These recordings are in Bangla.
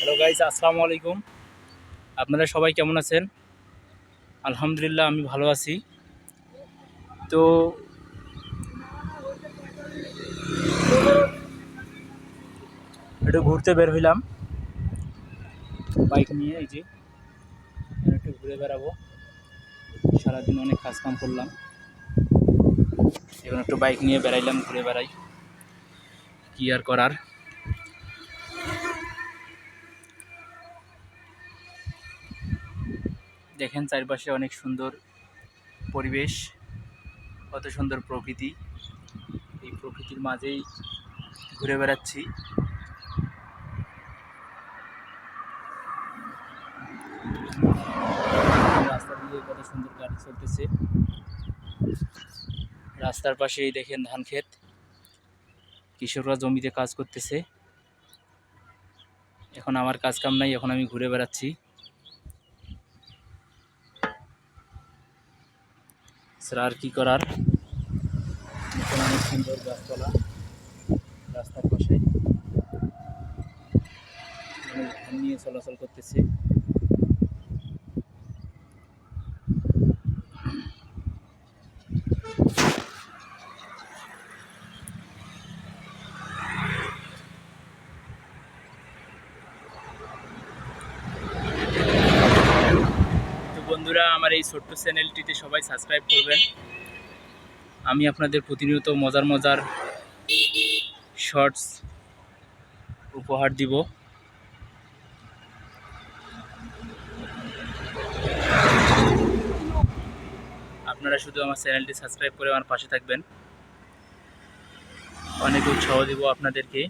হ্যালো গাইস আসসালামু আলাইকুম। আপনারা সবাই কেমন আছেন? আলহামদুলিল্লাহ, আমি ভালো আছি। তো একটু ঘুরতে বের হইলাম। বাইক নিয়ে, এই যে। একটু ঘুরে বেড়াবো। সারাদিন অনেক কাজ কাম করলাম। এখন একটু বাইক নিয়ে বেড়াইলাম, ঘুরে বেড়াই। কি আর করার? দেখেন চারপাশে অনেক সুন্দর পরিবেশ, কত সুন্দর প্রকৃতি। এই প্রকৃতির মাঝেই ঘুরে বেড়াচ্ছি। রাস্তা দিয়ে কত সুন্দর গাড়ি চলতেছে। রাস্তার পাশেই দেখেন ধান ক্ষেত। কৃষকরা জমিতে কাজ করতেছে। এখন আমার কাজ কাম নাই, এখন আমি ঘুরে বেড়াচ্ছি। ছাড়া আর কি করার? অনেক সুন্দর গাছপালা রাস্তার পাশে। মানুষ নিয়ে চলাচল করতেছে তো বন্ধুরা, আমার এই ছোট্ট চ্যানেলটিতে সবাই সাবস্ক্রাইব করবেন। আমি আপনাদের প্রতিনিয়ত মজার মজার শর্টস উপহার দিব। আপনারা শুধু আমার চ্যানেলটি সাবস্ক্রাইব করে আমার পাশে থাকবেন। অনেক উৎসাহ দিব আপনাদেরকে।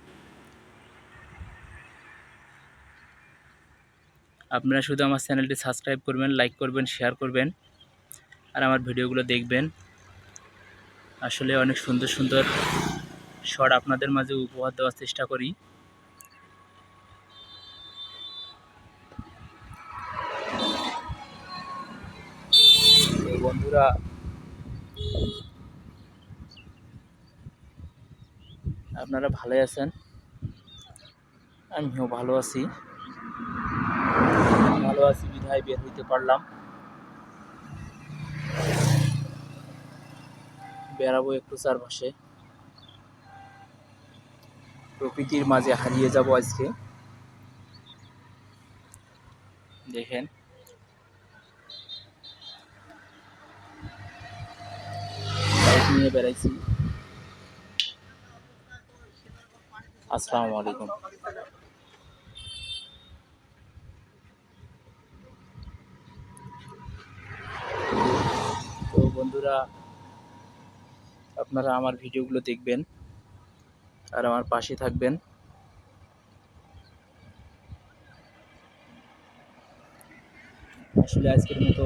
আপনারা শুধু আমার চ্যানেলটি সাবস্ক্রাইব করবেন, লাইক করবেন শেয়ার করবেন, আর আমার ভিডিওগুলো দেখবেন। আসলে অনেক সুন্দর সুন্দর শট আপনাদের মাঝে উপহার দেওয়ার চেষ্টা করি। বন্ধুরা, আপনারা ভালোই আছেন? আমিও ভালো আছি। ভালো আছি বিধায় বের হইতে পারলাম। বেড়াবো একটু চারপাশে। প্রকৃতির মাঝে হারিয়ে যাব আজকে। দেখেন। নিয়ে বেড়াইছি। আসসালামু আলাইকুম তো বন্ধুরা, আপনারা আমার ভিডিওগুলো দেখবেন আর আমার পাশে থাকবেন। আসলে আজকের মতো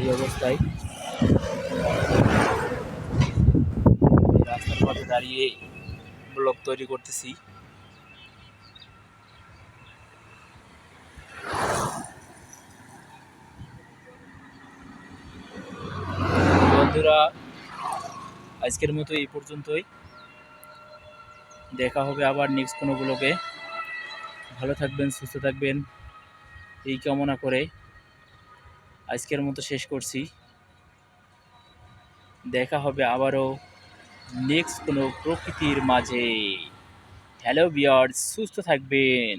এই অবস্থায়। রাস্তার পথে দাঁড়িয়ে ব্লগ তৈরি করতেছি বন্ধুরা আজকের মতো এই পর্যন্তই। দেখা হবে আবার নেক্সট কোনো ব্লগে ভালো থাকবেন, সুস্থ থাকবেন। এই কামনা করে আজকের মতো শেষ করছি। দেখা হবে আবারও নেক্সট কোনো প্রকৃতির মাঝে। হ্যালো বিয়ার্ড সুস্থ থাকবেন।